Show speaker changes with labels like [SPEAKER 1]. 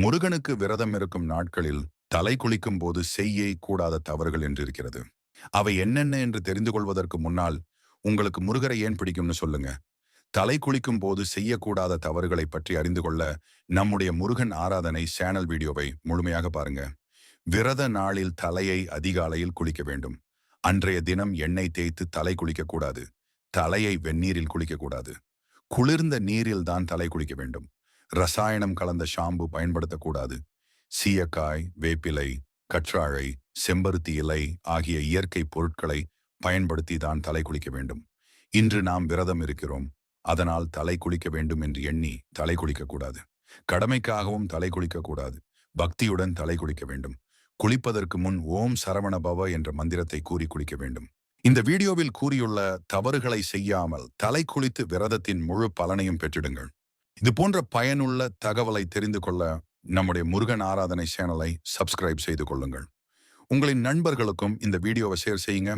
[SPEAKER 1] முருகனுக்கு விரதம் இருக்கும் நாட்களில் தலை குளிக்கும் போது செய்ய கூடாத தவறுகள் என்று இருக்கிறது. அவை என்னென்ன என்று தெரிந்து கொள்வதற்கு முன்னால் உங்களுக்கு முருகரை ஏன் பிடிக்கும்னு சொல்லுங்க. தலை குளிக்கும் போது செய்யக்கூடாத தவறுகளை பற்றி அறிந்து கொள்ள நம்முடைய முருகன் ஆராதனை சேனல் வீடியோவை முழுமையாக பாருங்க. விரத நாளில் தலையை அதிகாலையில் குளிக்க வேண்டும். அன்றைய தினம் எண்ணெய் தேய்த்து தலை குளிக்கக்கூடாது தலையை வெந்நீரில் குளிக்கக்கூடாது குளிர்ந்த நீரில் தான் தலை குளிக்க வேண்டும். ரசாயனம் கலந்த ஷாம்பு பயன்படுத்தக்கூடாது. சீயக்காய் வேப்பிலை கற்றாழை செம்பருத்தி இலை ஆகிய இயற்கை பொருட்களை பயன்படுத்தி தான் தலை குளிக்க வேண்டும். இன்று நாம் விரதம் இருக்கிறோம். அதனால் தலை குளிக்க வேண்டும் என்று எண்ணி தலை குளிக்கக்கூடாது. கடமைக்காகவும் தலை குளிக்கக்கூடாது. பக்தியுடன் தலை குளிக்க வேண்டும். குளிப்பதற்கு முன் ஓம் சரவண பவ என்ற மந்திரத்தை கூறி குளிக்க வேண்டும். இந்த வீடியோவில் கூறியுள்ள தவறுகளை செய்யாமல் தலை குளித்து விரதத்தின் முழு பலனையும் பெற்றிடுங்கள். இது போன்ற பயனுள்ள தகவலை தெரிந்து கொள்ள நம்முடைய முருகன் ஆராதனை சேனலை சப்ஸ்கிரைப் செய்து கொள்ளுங்கள். உங்களின் நண்பர்களுக்கும் இந்த வீடியோவை ஷேர் செய்யுங்க.